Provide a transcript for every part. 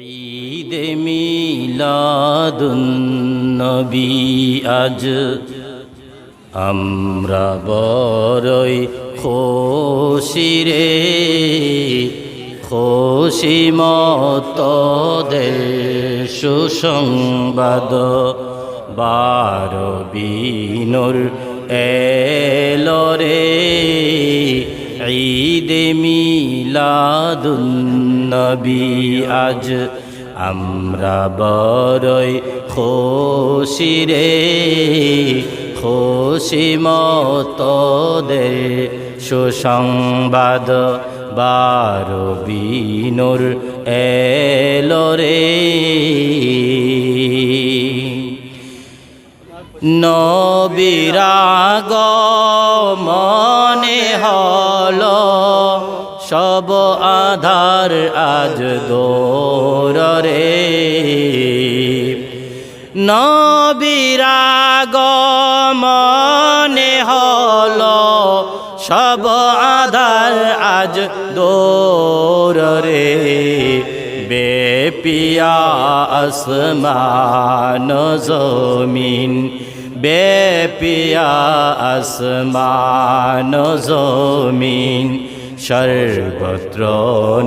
ঈদ মিলাদুন্নবী আজ আমরা বড়ই খুশি রে। খুশি মতদের সুসংবাদ। বার বিনুর এলো রে। ঈদ মিলাদুন্নবী আজ আমরা বড়ই খুশি রে খুশি মতদের সুসংবাদ। বারো বিনুর এলো রে। নবিরাগ মনে হল। সব আধার আজ দোর নবিরাগ মনে হল। সব আধার আজ দোর বেপিয়া আসমান জমিন বেপিয়া আসমান জমিন, সর্বত্র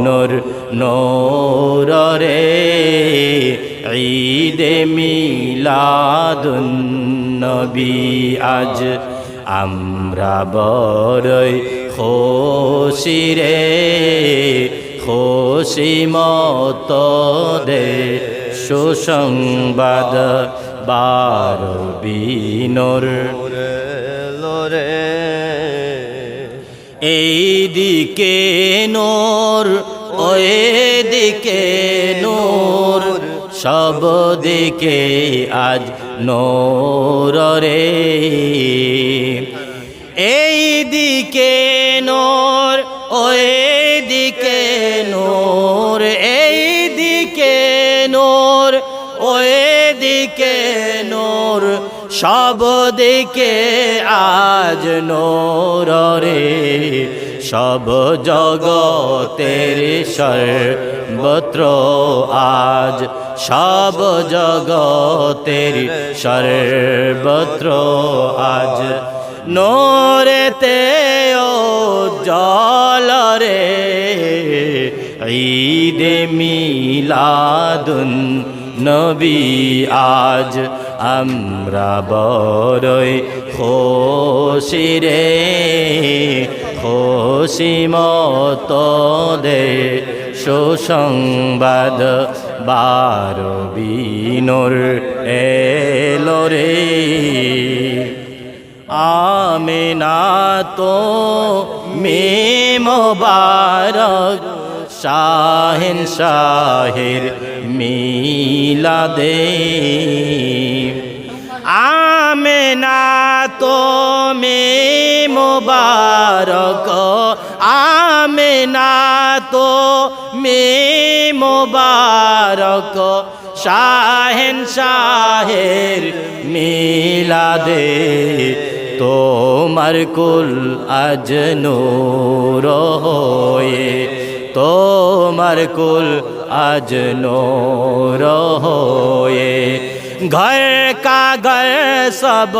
নূর নূর রে, ঈদে মিলাদুন্নবী আজ আমরা বড়ই খুশি রে খুশি মত দে সুসংবাদ বার বিনোর। লোরে এই দিকে নোর ওই দিকে নোর সব দিকে আজ নোর রে। এই দিকে দিকে নোর ওই দিকে নোর, সব দিকে আজ নোর রে। সব জগতের সর্বত্র আজ, সব জগতের সর্বত্র আজ। নোরেতে ও জল মিলাদুন নবী, আজ আমরা বড়ই খুশি রে। মত দে সুসংবাদ বারো বিনোর এলো রে। আমেনা তো মে মোবারক শাহিন শাহির মিলাদে। আমেনা তো মে মোবারক, আমেনা তো মে মোবারক, শাহেন শাহের মিলাদে। তোমার কুল আজ নূর হয়ে তোমার কুল আজ নূর হয়ে। ঘর কা ঘর সব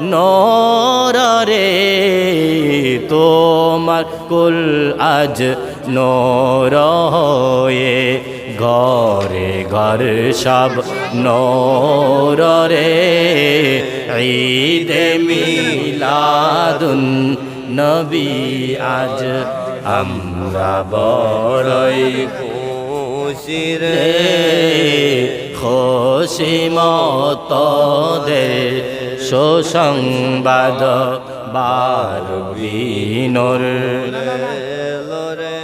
নোর রে। তোমার কুল আজ নোর হয়ে। ঘরে ঘর সব নোর রে। ঈদে মিলাদুন নবী আজ আমরা বড়ই খুশি রে। রে খুশি মত দে সুসংবাদ বার বিনোর লোরে